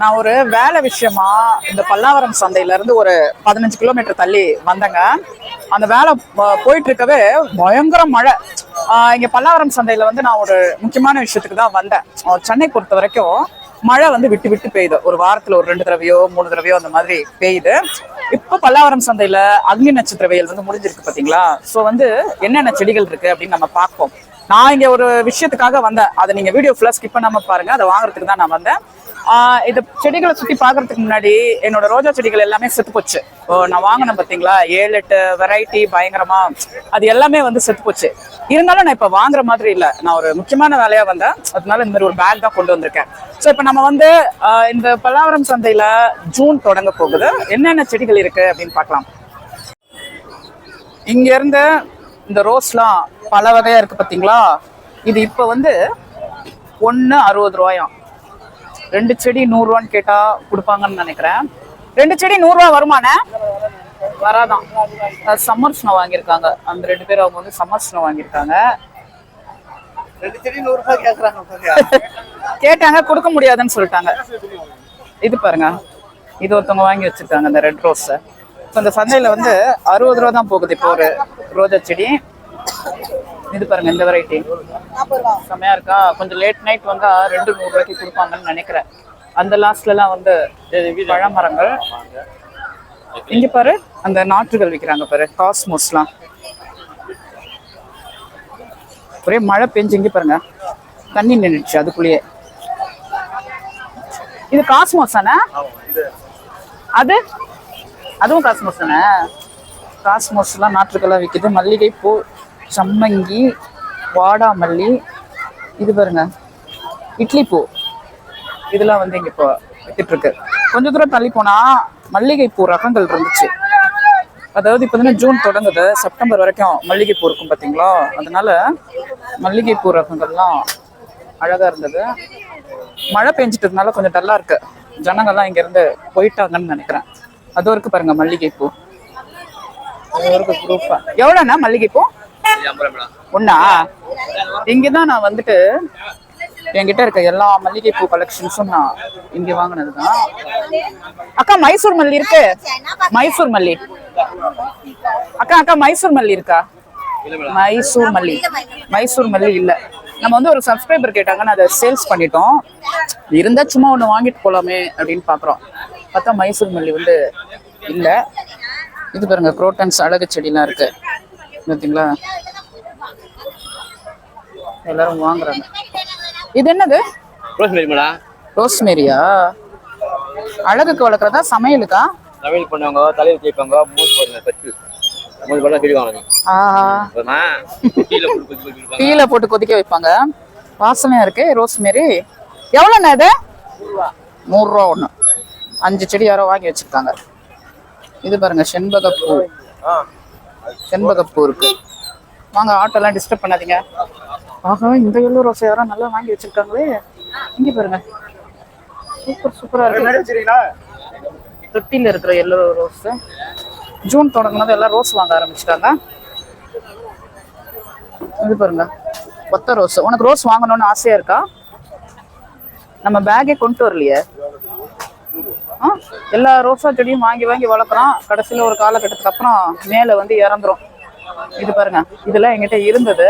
நான் ஒரு வேலை விஷயமா இந்த பல்லாவரம் சந்தையில இருந்து ஒரு பதினஞ்சு கிலோமீட்டர் தள்ளி வந்தேங்க. அந்த வேலை போயிட்டு இருக்கவே பயங்கர மழை. இங்கே இங்க பல்லாவரம் சந்தையில வந்து நான் ஒரு முக்கியமான விஷயத்துக்கு தான் வந்தேன். சென்னை பொறுத்த வரைக்கும் மழை வந்து விட்டு விட்டு பெய்யுது. ஒரு வாரத்துல ஒரு ரெண்டு தடவையோ மூணு தடவையோ அந்த மாதிரி பெய்யுது. இப்போ பல்லாவரம் சந்தையில அக்னி நட்சத்திர வெயில் வந்து முடிஞ்சிருக்கு பாத்தீங்களா? சோ வந்து என்னென்ன செடிகள் இருக்கு அப்படின்னு நம்ம பார்ப்போம். நான் இங்க ஒரு விஷயத்துக்காக வந்தேன். அதை நீங்க வீடியோ ஃபுல்லா ஸ்கிப் பண்ணாம பாருங்க. அதை வாங்குறதுக்கு தான் நான் வந்தேன். இது செடிகளை சுற்றி பார்க்கறதுக்கு முன்னாடி என்னோட ரோஜா செடிகள் எல்லாமே செத்து போச்சு. நான் வாங்கினேன் பார்த்தீங்களா ஏழு எட்டு வெரைட்டி பயங்கரமா அது எல்லாமே வந்து செத்து போச்சு. இருந்தாலும் நான் இப்போ வாங்குற மாதிரி இல்லை. நான் ஒரு முக்கியமான வேலையாக வந்தேன். அதனால இந்த மாதிரி ஒரு பேக் தான் கொண்டு வந்திருக்கேன். ஸோ இப்போ நம்ம வந்து இந்த பல்லாவரம் சந்தையில் ஜூன் தொடங்க போகுது. என்னென்ன செடிகள் இருக்குது அப்படின்னு பார்க்கலாம். இங்கேருந்து இந்த ரோஸ்லாம் பல வகையாக இருக்குது பார்த்தீங்களா இது இப்போ வந்து ஒன்று அறுபது ரூபாயாம். ரெண்டு செடி நூறுரூவான்னு கேட்டா கொடுப்பாங்கன்னு நினைக்கிறேன். ரெண்டு செடி நூறுரூவா வருமானே வராதான். சம்மர் ஸ்னோ வாங்கியிருக்காங்க. அந்த ரெண்டு பேரும் அவங்க வந்து சம்மர் ஸ்னோ வாங்கியிருக்காங்க. கேட்டாங்க கொடுக்க முடியாதுன்னு சொல்லிட்டாங்க. இது பாருங்க. இது ஒருத்தவங்க வாங்கி வச்சிருக்காங்க இந்த ரெட் ரோஸ் இப்போ இந்த சந்தையில வந்து அறுபது ரூபா தான் போகுது இப்போ ஒரு ரோஜா செடி. இது பாருங்க இந்த வெரைட்டி செம்மையா இருக்கா? கொஞ்சம் லேட் நைட் வந்தா ரெண்டு நூறு ரூபாய்க்கு கொடுப்பாங்கன்னு நினைக்கிறேன். அந்த லாஸ்ட்ல எல்லாம் வந்து பழமரங்கள். இங்க பாரு அந்த நாற்றுகள் விற்கிறாங்க பாரு காஸ்மோஸ்லாம் ஒரே மழை பெஞ்சு இங்க பாருங்க. தண்ணி நின்றுச்சு அதுக்குள்ளேயே. இது காஸ்மோஸ் தானே? அது? அதுவும் காஸ்மோஸ் தானே? காஸ்மோஸ்லாம் நாற்றுக்கெல்லாம் விற்கிது மல்லிகை பூ சம்மங்கி வாடாமல்லி இது பாருங்க இட்லி பூ. இதெல்லாம் வந்து இங்கே இப்போ வித்துட்ருக்கு கொஞ்சம் தூரம் தள்ளி போனால் மல்லிகைப்பூ ரகங்கள் இருந்துச்சு. அதாவது இப்போ தானே ஜூன் தொடங்குது செப்டம்பர் வரைக்கும் மல்லிகைப்பூ இருக்கும் பார்த்தீங்களா அதனால மல்லிகைப்பூ ரகங்கள்லாம் அழகாக இருந்தது. மழை பெஞ்சிட்டதுனால கொஞ்சம் டல்லாக இருக்கு. ஜனங்கள்லாம் இங்கேருந்து போயிட்டாங்கன்னு நினைக்கிறேன். அது வரைக்கும் பாருங்கள் மல்லிகைப்பூ. அது வரைக்கும் குரூப்பாக எவ்வளோண்ணா மல்லிகைப்பூ? ஒண்ணா? இங்கதான் நான் வந்துட்டு என்கிட்ட இருக்க எல்லா மல்லிகை பூ கலெக்ஷன்ஸும் நான் இங்க வாங்கினதுதான். அக்கா மைசூர் மல்லி இருக்கு. மைசூர் மல்லி. அக்கா அக்கா மைசூர் மல்லி இருக்கா? மைசூர் மல்லி. மைசூர் மல்லி இல்ல. நம்ம வந்து ஒரு சப்ஸ்கிரைபர் கேட்டாங்கன்னு அதை சேல்ஸ் பண்ணிட்டோம். இருந்தா சும்மா ஒண்ணு வாங்கிட்டு போலாமே அப்படின்னு பாக்குறோம். பார்த்தா மைசூர் மல்லி வந்து இல்ல. இது பாருங்க குரோட்டன்ஸ் அழகு செடிலாம் இருக்கு. பார்த்தீங்களா எல்லாரும் வாங்குறாங்க. இது என்னது? ரோஸ்மேரி மேடா. ரோஸ்மேரியா? அழகுக்கு வளர்க்குறதா சமையலுக்கா? சமையல் பண்ணுவாங்க தலையில் தேய்ப்பாங்க மூணு போடுங்க பத்து மூணு கொதி கொடுப்பாங்க. டீல போட்டு கொதிக்க வைப்பாங்க. வாசனையா இருக்கு ரோஸ்மேரி. எவ்வளோண்ணா இது? நூறுரூவா ஒன்று அஞ்சு செடி யாரோ வாங்கி வச்சிருக்காங்க. இது பாருங்க செண்பகப்பூ. செண்பகப்பூ இருக்கு வாங்க ஆட்டோலாம் டிஸ்டர்ப் பண்ணாதீங்க. ஆஹா இந்த எல்லோ ரோஸ் யாரோ நல்லா வாங்கி வச்சிருக்காங்களே. இங்க பாருங்க. சூப்பர் சூப்பரா இருக்கு. தொட்டில இருக்கிற எல்லோ ரோஸ். ஜூன் தொடங்கினது எல்லாம் ரோஸ் வாங்க ஆரம்பிச்சிட்டாங்க. இது பாருங்க. கொத்த ரோஸ். உனக்கு ரோஸ் வாங்கணும்னு ஆசையா இருக்கா? நம்ம பேக்கே கொண்டு வரலையே. எல்லா ரோசா செடியும் வாங்கி வாங்கி வளர்க்குறோம். கடைசியில் ஒரு காலகட்டத்துக்கு அப்புறம் மேலே வந்து இறந்துரும். இது பாருங்க இதெல்லாம் என்கிட்ட இருந்தது.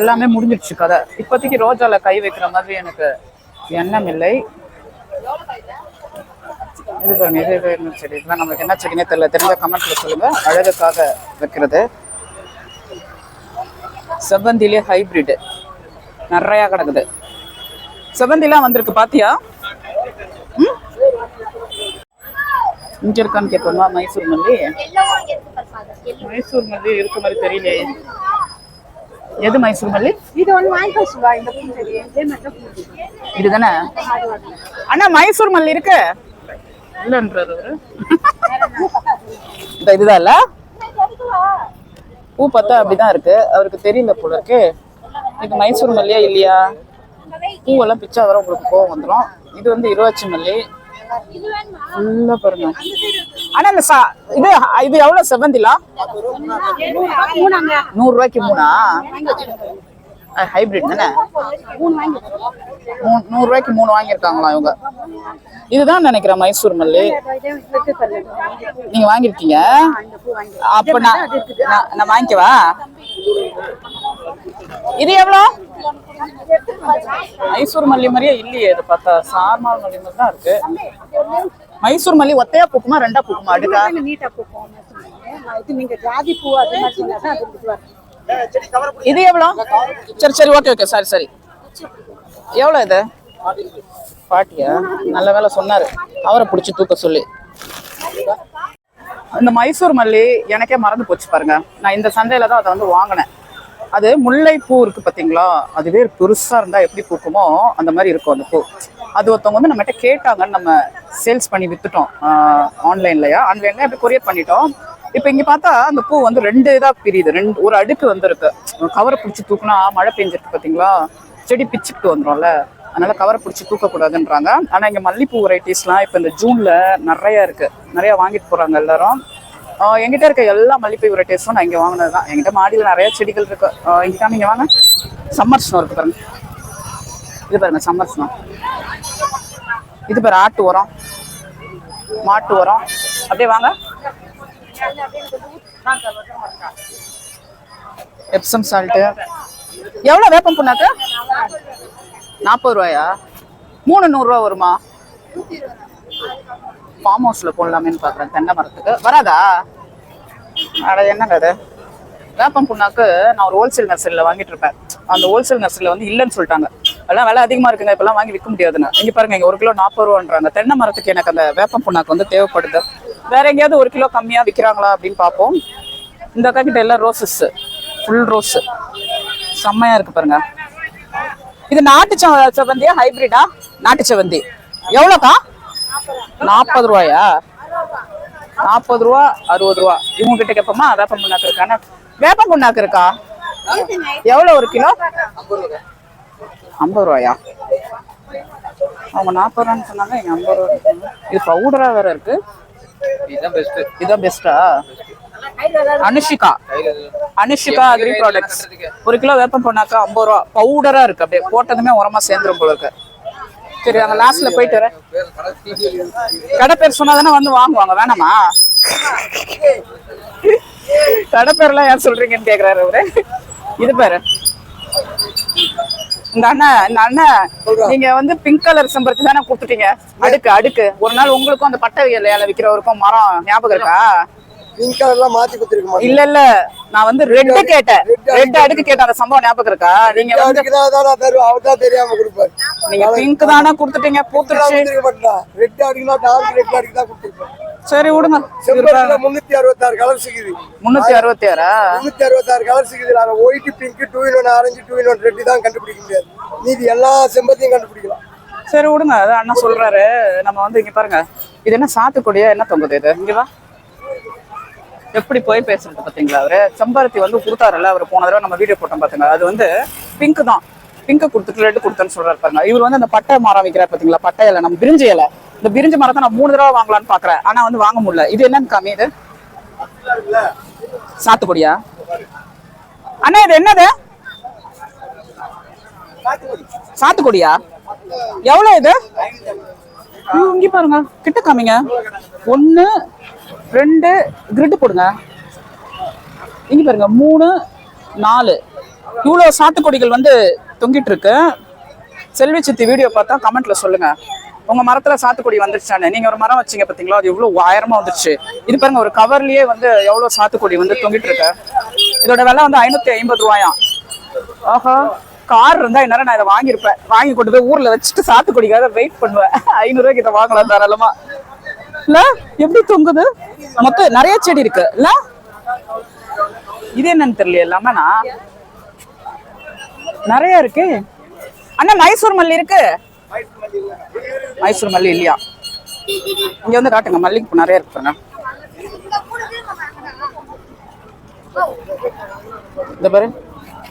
எல்லாமே முடிஞ்சிடுச்சு கதை. இப்போதைக்கு ரோஜாவில் கை வைக்கிற மாதிரி எனக்கு எண்ணம் இல்லை. இது பாருங்க இது என்ன செடி? இதெல்லாம் நமக்கு என்ன செடினே தெரியல. தெரிஞ்ச கமெண்ட்ல சொல்லுங்க. அழகுக்காக வைக்கிறது. செவ்வந்திலே ஹைபிரிட் நிறையா கிடக்குது. செவ்வந்திலாம் வந்திருக்கு பாத்தியா? ம்? இங்க இருக்கான்னு கேட்போமா மைசூர் மல்லி மைசூர் மல்லி இருக்க மாதிரி தெரியலையே. எது மைசூர் மல்லி இது ஒன்று பூஞ்செடி இதுதானே? அண்ணா மைசூர் மல்லி இருக்கு. இல்லன்றாரு அவரு. இந்த இதுதான் இல்ல? பூ பார்த்தா அப்படிதான் இருக்கு. அவருக்கு தெரியல போல இருக்கு. இது மைசூர் மல்லியா இல்லையா? பூவெல்லாம் பிச்சா வர உங்களுக்கு கோவம் வந்துடும் இது வந்து இருவாச்சி மல்லி. ஃபுல்லா பாருங்க ஆனா இந்த சா இது இது எவ்வளவு செவந்திலா நூறு ரூபாய்க்கு மூணா ஹைபிரிட் தானே? மூணு வாங்கி மூணு வாங்கியிருக்காங்களா இவங்க? இதுதான் நினைக்கிறேன் மைசூர் மல்லி. நீங்க வாங்கியிருக்கீங்க? அப்ப நான் நான்- வாங்கிக்கவா? இது எவ்வளோ? மைசூர் மல்லி மாதிரியே இல்லையே இது பார்த்தா சார்மால் மல்லி மாதிரி தான் இருக்கு. மைசூர் மல்லி ஒத்தையா பூக்குமா ரெண்டா பூக்குமா அடுக்கா நீட்டா பூக்கும். நீங்க ஜாதி பூ அது மாதிரி இது எவ்வளோ? சரி சரி ஓகே ஓகே சரி சரி எவ்வளோ இது? பாட்டியா? நல்ல வேலை சொன்னார். அவரை பிடிச்சி தூக்க சொல்லி. இந்த மைசூர் மல்லி எனக்கே மறந்து போச்சு பாருங்க. நான் இந்த சந்தையில தான் அதை வந்து வாங்கினேன். அது முல்லைப்பூ இருக்கு பார்த்தீங்களா? அதுவே பெருசா இருந்தா எப்படி பூக்குமோ அந்த மாதிரி இருக்கும் அந்த பூ. அது ஒருத்தவங்க வந்து நம்மகிட்ட கேட்டாங்கன்னு நம்ம சேல்ஸ் பண்ணி வித்துட்டோம் ஆன்லைன்லயா ஆன்லைன்ல எப்படி கொரியர் பண்ணிட்டோம். இப்போ இங்கே பார்த்தா அந்த பூ வந்து ரெண்டு இதாக பிரியுது. ரெண்டு ஒரு அடுக்கு வந்திருக்கு. கவரை பிடிச்சி தூக்குனா மழை பெஞ்சிருக்கு பார்த்தீங்களா செடி பிச்சுக்கிட்டு வந்துரும்ல. அதனால கவரை பிடிச்சி தூக்கக்கூடாதுன்றாங்க. ஆனால் இங்கே மல்லிப்பூ வெரைட்டிஸ்லாம் இப்போ இந்த ஜூனில் நிறையா இருக்குது நிறையா வாங்கிட்டு போகிறாங்க எல்லாரும். எங்கிட்ட இருக்க எல்லா மல்லிப்பூ வெரைட்டிஸும் நான் இங்கே வாங்கினது தான் எங்கிட்ட மாடியில் நிறைய செடிகள் இருக்கு. எங்கிட்ட நீங்கள் வாங்க. சம்மர் ஸ்னோ இருக்கு பாருங்க. இது பாருங்க சம்மர் ஸ்னோ இது பாரு ஆட்டு உரம். மாட்டு உரம். அப்படியே வாங்க. எப்சம் சால்ட்டு எவ்வளோ வேப்பம் புண்ணாக்கு? நாற்பது ரூபாயா? மூணு நூறுரூவா வருமா? ஃபார்ம் ஹவுஸில் போடலாமேன்னு பார்க்குறேன் தென்னை மரத்துக்கு. வராதா? அட என்னங்க அது வேப்பம் புண்ணாக்கு நான் ஒரு ஹோல்சேல் நர்சரியில் வாங்கிட்டு இருப்பேன். அந்த ஹோல்சேல் நர்சரியில் வந்து இல்லைன்னு சொல்லிட்டாங்க. அதெல்லாம் விலை அதிகமாக இருக்குங்க இப்போலாம் வாங்கி விற்க முடியாதுங்க இங்கே பாருங்க இங்கே ஒரு கிலோ நாற்பது ரூபான்றாங்க. தென்னை மரத்துக்கு எனக்கு அந்த வேப்பம் புண்ணாக்கு வந்து தேவைப்படுது. வேற எங்கேயாவது ஒரு கிலோ கம்மியாக விற்கிறாங்களா அப்படின்னு பார்ப்போம். இந்த அக்கா கிட்ட எல்லாம் ரோசஸ் ஃபுல் ரோஸ் செம்மையா இருக்கு பாருங்க. இது நாட்டு செவந்தியா ஹைபிரிடா நாட்டு செவந்தி. எவ்வளோக்கா? நாற்பது ரூபாயா? நாற்பது ரூபா அறுபது ரூபா. இவங்க கிட்ட கேட்போமா? வேப்பம் புண்ணாக்கு இருக்கானே வேப்பம் புண்ணாக்கு இருக்கா? எவ்வளோ? ஒரு கிலோ? ஐம்பது ரூபாயா? அவங்க நாற்பது ரூபான்னு சொன்னாங்க இங்க ஐம்பது ரூபா இது பவுடரா வேற இருக்கு. இதுதான் பெஸ்ட் இதான் பெஸ்டா அனுஷிகா. அனுஷிகா அக்ரி ப்ராடக்ட்ஸ் ஒரு கிலோ வேப்பம் பண்ணாக்கா ஐம்பது ரூபா. பவுடரா இருக்கு. அப்படியே போட்டதுமே உரமா சேர்ந்துரும் போல இருக்கு. சரி அங்க லாஸ்ட்ல போயிட்டு வரேன். கடை பேர் சொன்னாதானே வந்து வாங்குவாங்க. வேணாமா? கடை பேர்லாம் ஏன் சொல்றீங்கன்னு கேக்குறாரு அவரு. இது பாரு. இந்த அண்ணன் இந்த அண்ணன் நீங்க வந்து பிங்க் கலர் செம்பருத்தி தானே கொடுத்துட்டீங்க. அடுக்கு அடுக்கு. ஒரு நாள் உங்களுக்கும் அந்த பட்டை இலையால விக்கிறவருக்கும் மரம் ஞாபகம் இருக்கா? பிங்க் கலர்லாம் மாத்தி கொடுத்துருக்க இல்ல இல்ல. நான் வந்து ரெட் கேட்டேன். ரெட் அடுக்கு கேட்டேன். அந்த சம்பவம் ஞாபகம் இருக்கா? நீங்க வந்து தெரியாம கொடுப்பாரு. நீங்க பிங்க் தானே கொடுத்துட்டீங்க. மாட்டா ரெட் அடிக்கனா டார்க் ரெட் அடிக்கு தான் கொடுத்துருப்பேன். சரி விடுங்க. செம்பருத்தில முன்னூத்தி அறுபத்தாறு கலர் சிக்குது. முன்னூத்தி அறுபத்தி ஆறா முன்னூத்தி அறுபத்தாறு கலர் சிக்குது. நாங்க white pink two in one orange two in one red தான் கண்டுபிடிக்க முடியாது. மீதி எல்லா செம்பருத்தியும் கண்டுபிடிக்கலாம். சரி விடுங்க. அது அண்ணா சொல்றாரு. நம்ம வந்து இங்க பாருங்க. இது என்ன சாத்துக்குடியா? என்ன தொங்குது இது? இங்க வா. எப்படி போய் பேசுறது பாத்தீங்களா அவரு? செம்பருத்தி வந்து கொடுத்தாருல்ல அவர் போன தடவை நம்ம வீடியோ போட்டோம் பாத்தீங்களா? அது வந்து பிங்க் தான். பிங்கை கொடுத்துட்டு ரெட்டு கொடுத்தேன்னு சொல்றாரு பாருங்க. இவர் வந்து அந்த பட்டை மரம் வைக்கிறார் பாத்தீங்களா? பட்டை இலை நம்ம பிரிஞ்சு இலை. இந்த பிரிஞ்சு மரத்தை நான் மூணு தடவை வாங்கலாம்னு பாக்குறேன். ஆனா வந்து வாங்க முடியல. இது என்னன்னு காமி இது? சாத்துக்குடியா? அண்ணா இது என்னது? சாத்துக்குடியா? எவ்வளவு இது? இங்க பாருங்க. கிட்ட காமிங்க. ஒன்னு ரெண்டு கிரிட் போடுங்க. இங்க பாருங்க. மூணு நாலு. இவ்வளவு சாத்துக்குடிகள் வந்து தொங்கிட்டு இருக்கு செல்வி சித்தி வீடியோ பார்த்தா கமெண்ட்ல சொல்லுங்க. உங்க மரத்துல சாத்துக்குடி வந்துருச்சானே நீங்க ஒரு மரம் வச்சீங்க பாத்தீங்களா? அது எவ்வளவு உயரமா வந்துருச்சு. இது பாருங்க ஒரு கவர்லயே வந்து எவ்வளவு சாத்துக்குடி வந்து தொங்கிட்டு இருக்கு இதோட விலை வந்து ஐநூத்தி ஐம்பது ரூபாயா ஆஹா கார் இருந்தா இந்நேரம் நான் இதை வாங்கியிருப்பேன். வாங்கி கொண்டு போய் ஊர்ல வச்சுட்டு சாத்துக்குடிக்காக வெயிட் பண்ணுவேன். ஐநூறு ரூபாய்க்கு இதை வாங்கலாம் தாராளமா. இல்ல எப்படி தொங்குது? மொத்தம் நிறைய செடி இருக்கு. இல்ல இது என்னன்னு தெரியல எல்லாமேனா நிறைய இருக்கு. அண்ணா மைசூர் மல்லி இருக்கு. மைசூர் மல்லி இல்லையா? இங்க வந்து காட்டுங்க மல்லிகைப்பூ நிறைய இருக்கு இந்த பாரு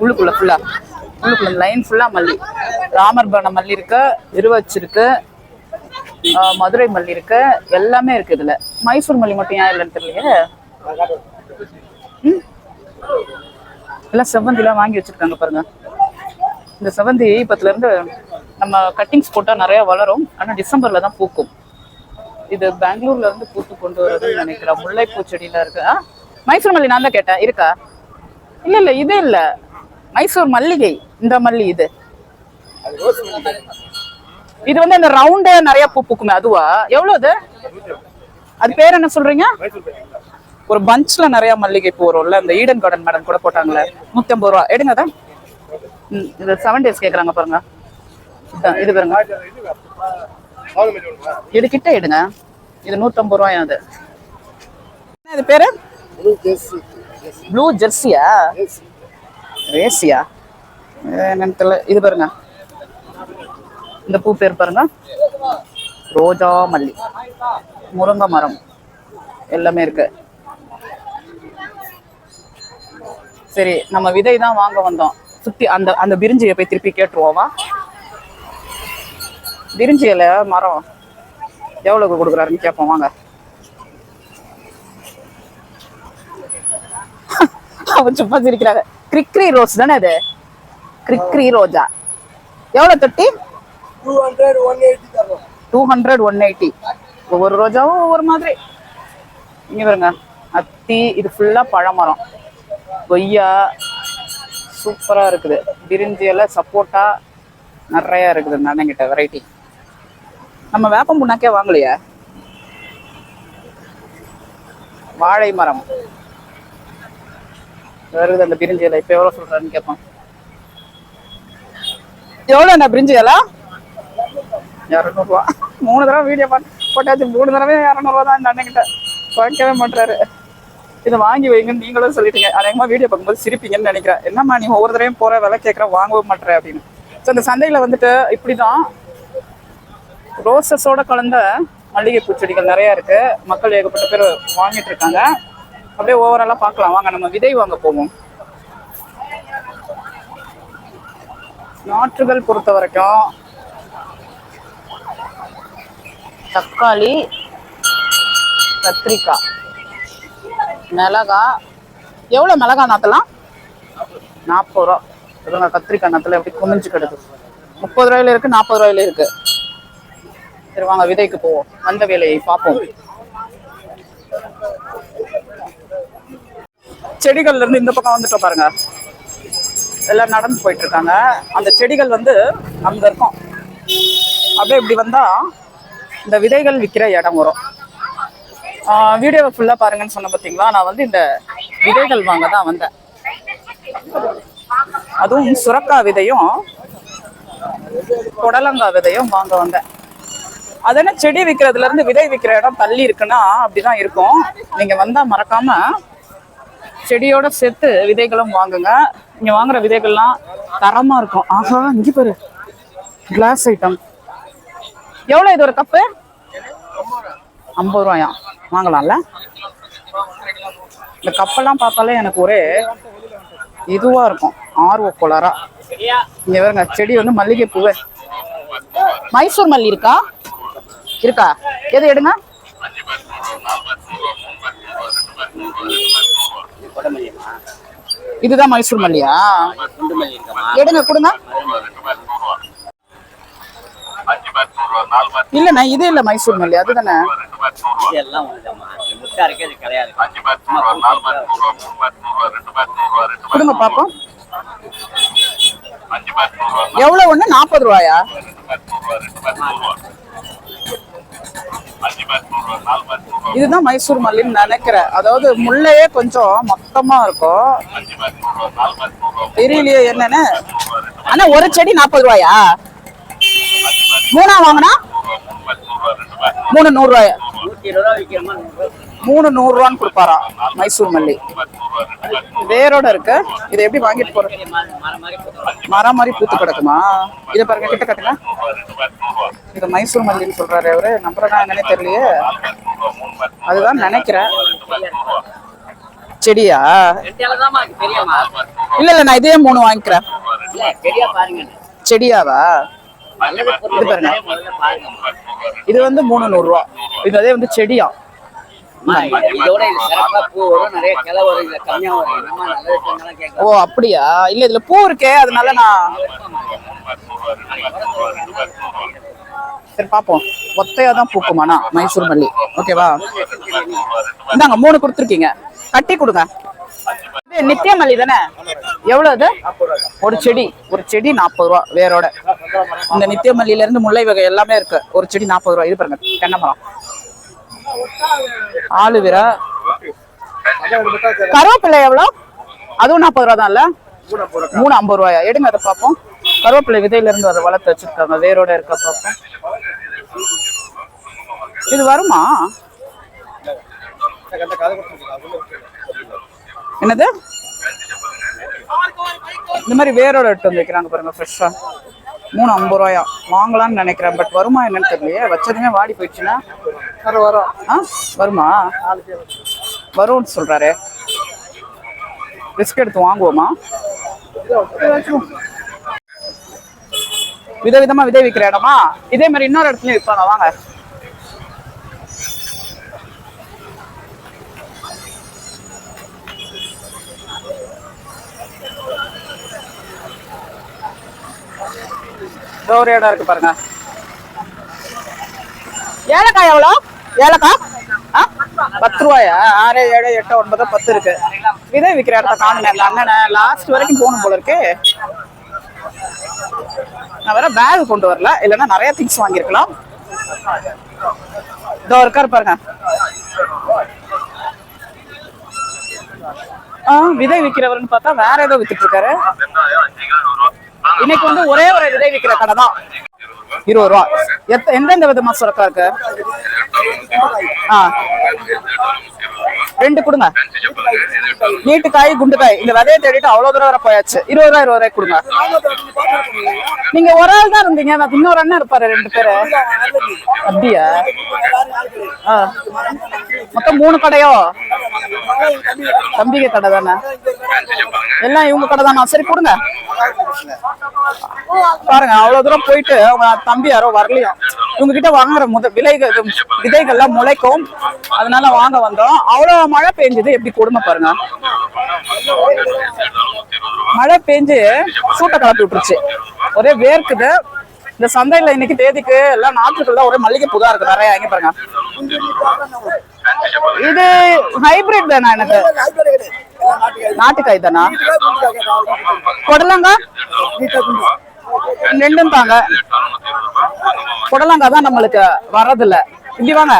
உள்ளுக்குள்ள ஃபுல்லா உள்ளுக்குள்ள லைன் ஃபுல்லா மல்லி. ராமர்பரண மல்லி இருக்கு இருவச்சு இருக்கு மதுரை மல்லி இருக்கு எல்லாமே இருக்கு இதுல. மைசூர் மல்லி மட்டும் ஏன் இல்லைன்னு தெரியலையே? எல்லாம் செவ்வந்திலாம் வாங்கி வச்சிருக்காங்க பாருங்க. இந்த செவந்தி இப்பத்துலேருந்து நம்ம கட்டிங்ஸ் போட்டால் நிறையா வளரும். ஆனால் டிசம்பர்ல தான் பூக்கும். இது பெங்களூர்ல இருந்து பூத்து கொண்டு வரதுன்னு நினைக்கிறேன். முல்லைப்பூ செடியில இருக்கா. மைசூர் மல்லி நான் தான் கேட்டேன். இருக்கா? இல்லை இல்லை இது இல்லை. மைசூர் மல்லிகை. இந்த மல்லி இது. இது வந்து இந்த ரவுண்டே நிறைய பூ பூக்குமே. அதுவா? எவ்வளோ அது? அது பேர் என்ன சொல்றீங்க? ஒரு பஞ்ச்ல நிறைய மல்லிகை பூ வரும்ல. இந்த ஈடன் கார்டன் மேடம் கூட போட்டாங்களே. நூத்தி ஐம்பது ரூபா. எடுங்க தான் இது செவன் டேஸ் கேக்குறாங்க பாருங்க. இது பாருங்க. இது கிட்ட எடுங்க. இது நூத்தம்பது ரூபாயா அது என்ன இது பேரு? ப்ளூ ஜெர்சியா ரேசியா? என்னன்னு தெரியல. இது பாருங்க. இந்த பூ பேர் பாருங்க. ரோஜா மல்லி. முருங்கை மரம். எல்லாமே இருக்கு. சரி நம்ம விதை தான் வாங்க வந்தோம். சுத்தி அந்த அந்த பிரிஞ்சியை போய் திருப்பி கேட்டுருவோமா? பிரிஞ்சி இலை மரம் எவ்வளோக்கு கொடுக்குறாருன்னு கேட்போம் வாங்க. அவன் சும்மா சிரிக்கிறாங்க. கிரிக்ரி ரோஸ் தானே அது? கிரிக்ரி ரோஜா. எவ்வளவு தொட்டி? Two hundred one eighty two hundred one eighty ஒவ்வொரு ரோஜாவும் ஒவ்வொரு மாதிரி. இங்க பாருங்க. அத்தி இது ஃபுல்லா பழமரம். கொய்யா சூப்பரா இருக்குது. பிரிஞ்சி எல்லாம் சப்போட்டா நிறைய இருக்குது இந்த அண்ணங்கிட்ட வெரைட்டி நம்ம வேப்பம் புண்ணாக்கே வாங்கலையா? வாழை மரம். வருது அந்த பிரிஞ்சி இலை? இப்போ எவ்வளோ சொல்றாருன்னு கேட்பான் எவ்வளோ என்ன பிரிஞ்சி இலை? இரநூறுவா. மூணு தடவை வீடியோ போட்டாச்சு. மூணு தடவை இரநூறுவா தான் இந்த அண்ணங்கிட்ட குறைக்கவே மாட்டுறாரு இதை வாங்கி வைங்கன்னு நீங்களும் சொல்லிட்டீங்க. அதிகமாக வீடியோ பார்க்கும்போது சிரிப்பீங்கன்னு நினைக்கிறேன். என்னம்மா நீ ஒவ்வொரு தரையும் போற விலை கேட்குற வாங்கவே மாட்டேற அப்படின்னு. ஸோ இந்த சந்தையில் வந்துட்டு இப்படிதான் ரோசஸோட கலந்த மல்லிகை பூச்செடிகள் நிறைய இருக்கு. மக்கள் ஏகப்பட்ட பேர் வாங்கிட்டு இருக்காங்க. அப்படியே ஓவராலாக பார்க்கலாம். வாங்க நம்ம விதை வாங்க போவோம். நாற்றுகள் பொறுத்த வரைக்கும் தக்காளி கத்திரிக்காய். மிளகா. எவ்வளோ மிளகா நாத்தலாம்? நாற்பது ரூபா. இதுங்க கத்திரிக்காய் நாத்துல எப்படி குமிஞ்சு கிடக்கு முப்பது ரூபாயில இருக்கு நாற்பது ரூபாயில இருக்கு. சரி வாங்க விதைக்கு போவோம். வந்த வேலையை பார்ப்போம். செடிகள்ல இருந்து இந்த பக்கம் வந்துட்டோம் பாருங்க. எல்லாம் நடந்து போயிட்டு இருக்காங்க. அந்த செடிகள் வந்து அங்க இருக்கும். அப்படியே இப்படி வந்தா இந்த விதைகள் விற்கிற இடம் வரும். வீடியோவை ஃபுல்லாக பாருங்கன்னு சொன்ன பார்த்தீங்களா நான் வந்து இந்த விதைகள் வாங்க தான் வந்தேன். அதுவும் சுரக்காய் விதையும் புடலங்காய் விதையும் வாங்க வந்தேன். அது என்ன செடி விற்கிறதுல இருந்து விதை விற்கிற இடம் தள்ளி இருக்குன்னா அப்படிதான் இருக்கும். நீங்க வந்தா மறக்காம செடியோட சேர்த்து விதைகளும் வாங்குங்க. இங்க வாங்குற விதைகள்லாம் தரமா இருக்கும். ஆஹா இங்க பாரு. கிளாஸ் ஐட்டம் எவ்வளவு இது ஒரு கப்பு ஐம்பது ரூபாயா? வாங்கலாம்ல? இந்த கப்பெல்லாம் பார்த்தாலே எனக்கு ஒரே இதுவா இருக்கும். ஆர்வ கோளாரா இங்க பாருங்க செடி வந்து மல்லிகை பூவு மைசூர் மல்லி இருக்கா? இருக்கா? எது எடுங்க? இதுதான் மைசூர் மல்லியா? எடுங்க கொடுங்க. இல்லண்ணா இது இல்ல மைசூர் மல்லி அதுதானே கொடுங்க பாப்போம். எவ்வளவு ஒண்ணு? நாற்பது ரூபாயா? இதுதான் மைசூர் மல்லின்னு நினைக்கிறேன். அதாவது முள்ளையே கொஞ்சம் மொத்தமா இருக்கும். தெரியலையே என்னன்னு? ஆனா ஒரு செடி நாற்பது ரூபாயா? மூணா வாங்கினா? மூணு நூறு ரூபாயா மூணு நூறு ரூபான்னு கொடுப்பாராம் மைசூர் மல்லி. வேரோட இருக்கு. இதை எப்படி வாங்கிட்டு போறது மரம் மாதிரி பூத்து கிடக்குமா? இதை பாருங்க கிட்ட கட்டுங்க. இது மைசூர் மல்லின்னு சொல்றாரு அவரு. நம்புறதா என்னன்னே தெரியலையே. அதுதான் நினைக்கிறேன். செடியா? இல்ல இல்ல நான் இதே மூணு வாங்கிக்கிறேன். செடியாவா? இது பாருங்க. இது வந்து மூணு நூறு ரூபா இது அதே வந்து செடியா. ஓ அப்படியா? இல்ல இதுல பூ இருக்கே. அதனால நான் சரி பாப்போம் ஒத்தையா தான் பூக்குமாண்ணா மைசூர் மல்லி. ஓகேவா? இந்தாங்க மூணு கொடுத்துருக்கீங்க. கட்டி கொடுங்க. இது நித்திய மல்லி தானே? எவ்வளவு அது? ஒரு செடி. ஒரு செடி நாற்பது ரூபா வேரோட. இந்த நித்தியமல்லியில இருந்து முல்லை வகை எல்லாமே இருக்கு. ஒரு செடி நாற்பது ரூபா. இது பாருங்க தென்னை மரம். ஆலுவிரா கருவேப்பிலை எவ்வளோ அதுவும் நாற்பது ரூபா தான் இல்ல மூணு ஐம்பது ரூபாயா? எடுங்க அதை பார்ப்போம். கருவேப்பிலை விதையில இருந்து அதை வளர்த்து வச்சிருக்காங்க. வேரோட இருக்க பார்ப்போம். இது வருமா? என்னது? இந்த மாதிரி வேரோட எடுத்து வந்து வைக்கிறாங்க பாருங்க ஃப்ரெஷ்ஷா மூணு ஐம்பது ரூபாயா? வாங்கலாம்னு நினைக்கிறேன் பட் வருமா என்னன்னு தெரியலையே. வச்சதுமே வாடி போயிடுச்சுன்னா? வரும். ஆ வருமா? வரும்னு சொல்றாரு. ரிஸ்க் எடுத்து வாங்குவோமா? விதவிதமா விதை விற்கிற இடமா? இதே மாதிரி இன்னொரு இடத்துலயும் விற்பாங்க வாங்க. ஒரு இடம் இருக்கு பாருங்க. ஏலக்காய் எவ்வளோ? ஏலக்காய்? ஆ? பத்து ரூபாயா? ஆறு ஏழு எட்டு ஒன்பது பத்து இருக்கு. விதை விற்கிற இடத்த காணுங்க அண்ணனை லாஸ்ட் வரைக்கும் போகணும் போல இருக்கு. நான் வேற பேக் கொண்டு வரல. இல்லைன்னா நிறைய திங்ஸ் வாங்கியிருக்கலாம். இதோ இருக்கார் பாருங்க. ஆ விதை விற்கிறவர்னு பார்த்தா வேற ஏதோ வித்துட்டு இருக்காரு. இன்னைக்கு வந்து ஒரே ஒரு விதை விற்கிற கடை தான். இருபது ரூபா. எத்த எந்தெந்த விதமா சுரக்கா இருக்கு? ஆ. ரெண்டு கொடுங்க. நீட்டு காய் குண்டு காய் இந்த விதையை தேடிட்டு அவ்வளவு தூரம் வர போயாச்சு. இருபது ரூபா இருபது ரூபாய் கொடுங்க. நீங்க ஒரு ஆள் தான் இருந்தீங்க. நான் இன்னொரு அண்ணன் இருப்பாரு ரெண்டு பேரு. அப்படியா? ஆ. மொத்தம் மூணு கடையோ? தம்பிக கடை தானே? எல்லாம் இவங்க கடை தானா சரி கொடுங்க. பாருங்க அவ்வளவு தூரம் போயிட்டு அவங்க தம்பி யாரோ வரலையும் இவங்க கிட்ட வாங்குற முத விலைகள் விதைகள் விதைகள்லாம் முளைக்கும். அதனால வாங்க வந்தோம். அவ்வளவு மழை பெஞ்சது. எப்படி கொடுமை பாருங்க. மழை பெஞ்சு சூட்டை கலப்பி விட்டுருச்சு. ஒரே வேர்க்குது. இந்த சந்தையில இன்னைக்கு தேதிக்கு எல்லாம் நாற்றுக்குள்ள ஒரே மல்லிகை புதா இருக்கு. நிறைய இங்க பாருங்க. இது ஹைபிரிட் தானா எனக்கு? நாட்டுக்காய் தானா? புடலங்கா ரெண்டும் தாங்க. புடலங்கா தான் நம்மளுக்கு வரதில்ல இப்படி வாங்க.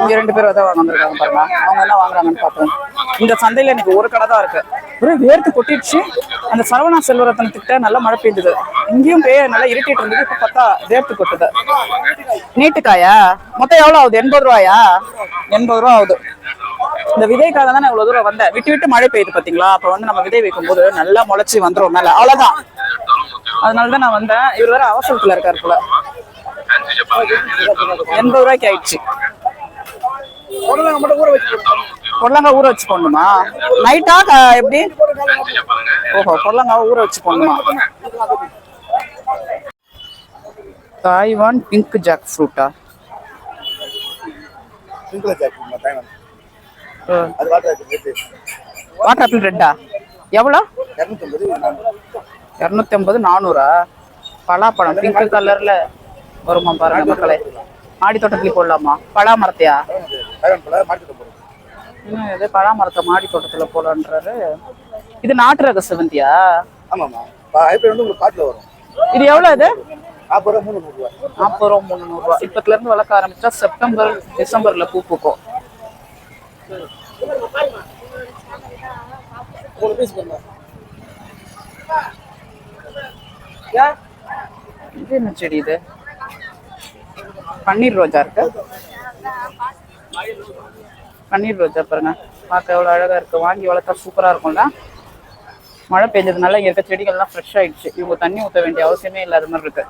இங்க ரெண்டு பேர் தான் வாங்க வந்திருக்காங்க பாருங்க. அவங்க என்ன வாங்குறாங்கன்னு பார்ப்போம். இந்த சந்தையில எனக்கு ஒரு கடை தான் இருக்கு. ஒரே வேர்த்து கொட்டிடுச்சு. அந்த சரவணா செல்வரத்தனத்துக்கிட்ட நல்லா மழை பெய்யுது இங்கேயும் பெய்ய நல்லா இருட்டிட்டு இருந்தது. இப்ப பார்த்தா வேர்த்து கொட்டுது. நீட்டுக்காயா? மொத்தம் எவ்வளவு ஆகுது? எண்பது ரூபாயா? எண்பது ரூபா ஆகுது. இந்த விதைக்காக தான் நான் இவ்வளவு தூரம் வந்தேன். விட்டு விட்டு மழை பெய்யுது பாத்தீங்களா அப்ப வந்து நம்ம விதை வைக்கும் போது நல்லா முளைச்சி வந்துடும் மேல. அவ்வளவுதான். அதனால தான் நான் வந்தேன். இவர் வேற அவசரத்துல இருக்காரு போல. எண்பது ரூபாய்க்கு ஆயிடுச்சு. பொடலங்கா ஊற வச்சு போடணுமா நைட்டா எப்படி? ஓஹோ பொடலங்காவை ஊற வச்சு போடணுமா தாய்வான். பிங்க் ஜாக் ஃப்ரூட்டா வாட்டர் ஆப்பிள் ரெட்டா எவ்வளோ? இரநூத்தி ஐம்பது நானூறா? பலாப்பழம் பிங்க் கலர்ல வருமா பாருங்க மக்களே. மாடி தோட்டத்துலயும் போடலாமா? பலா மரத்தையா இன்னும் எது பலா மரத்தை மாடி தோட்டத்துல போடலான்றாரு இது நாட்டு ரக சிவந்தியா ஆமாம்மா. ஹைப்ரிட் வந்து உங்களுக்கு காட்டில் வரும். இது எவ்வளவு இது நாற்பது ரூபா மூணு நூறுரூவா நாற்பது ரூபா மூணு நூறுரூவா இப்பத்துல இருந்து வளர்க்க ஆரம்பிச்சா செப்டம்பர் டிசம்பர்ல பூ பூக்கும். மூணு பீஸ் பண்ணுங்க இது என்ன செடி இது? பன்னீர் ரோஜா இருக்கு. பன்னீர் ரோஜா பாருங்க. பார்க்க எவ்வளவு அழகா இருக்கு. வாங்கி வளர்த்தா சூப்பராக இருக்கும்ல. மழை பெஞ்சதுனால இங்கே இருக்க செடிகள்லாம் ஃப்ரெஷ் ஆயிடுச்சு. இவங்க தண்ணி ஊற்ற வேண்டிய அவசியமே இல்லாத மாதிரி இருக்கு.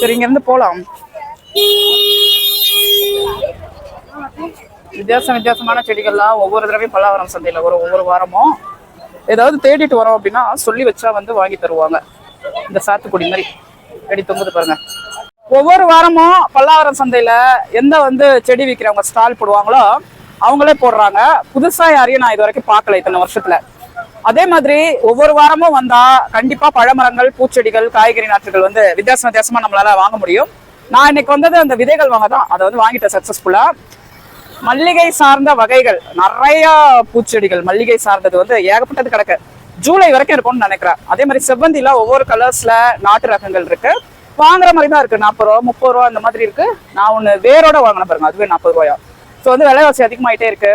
சரி இங்கேருந்து போகலாம் வித்தியாசம் வித்தியாசமான செடிகள்லாம் ஒவ்வொரு தடவையும் பல்லாவரம் சந்தையில் வரும். ஒவ்வொரு வாரமும் ஏதாவது தேடிட்டு வரோம் அப்படின்னா சொல்லி வச்சா வந்து வாங்கி தருவாங்க. இந்த சாத்துக்குடி மாதிரி. அடி தொங்குது பாருங்க. ஒவ்வொரு வாரமும் பல்லாவரம் சந்தையில் எந்த வந்து செடி விற்கிறவங்க ஸ்டால் போடுவாங்களோ அவங்களே போடுறாங்க. புதுசாக யாரையும் நான் இது வரைக்கும் பார்க்கல இத்தனை வருஷத்தில். அதே மாதிரி ஒவ்வொரு வாரமும் வந்தால் கண்டிப்பாக பழமரங்கள் பூச்செடிகள் காய்கறி நாற்றுகள் வந்து வித்தியாச வித்தியாசமாக நம்மளால் வாங்க முடியும். நான் இன்னைக்கு வந்தது அந்த விதைகள் வாங்க தான். அதை வந்து வாங்கிட்டேன் சக்ஸஸ்ஃபுல்லாக மல்லிகை சார்ந்த வகைகள். நிறைய பூச்செடிகள் மல்லிகை சார்ந்தது வந்து ஏகப்பட்டது கிடக்கு. ஜூலை வரைக்கும் இருக்கும்னு நினைக்கிறேன். அதே மாதிரி செவ்வந்தியில் ஒவ்வொரு கலர்ஸில் நாட்டு ரகங்கள் இருக்குது வாங்குற மாதிரி தான் இருக்கு. நாற்பது ரூபா முப்பது ரூபா அந்த மாதிரி இருக்கு. நான் ஒன்று வேரோட வாங்கின பாருங்க. அதுவே நாற்பது ரூபாயா? ஸோ வந்து விலைவாசி அதிகமாயிட்டே இருக்கு.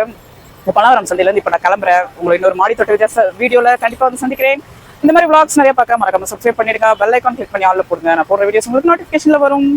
இந்த பலவரம் சந்தையிலேருந்து இப்போ நான் கிளம்புறேன். உங்களை இன்னொரு மாடி தொட்ட வித்தியாச வீடியோவில் கண்டிப்பாக வந்து சந்திக்கிறேன். இந்த மாதிரி vlogs நிறைய பார்க்க மறக்காம சப்ஸ்கிரைப் பண்ணிடுங்க. பெல் ஐக்கான் கிளிக் பண்ணி ஆளில் போடுங்க. நான் போடுற வீடியோஸ் உங்களுக்கு நோட்டிஃபிகேஷனில் வரும்.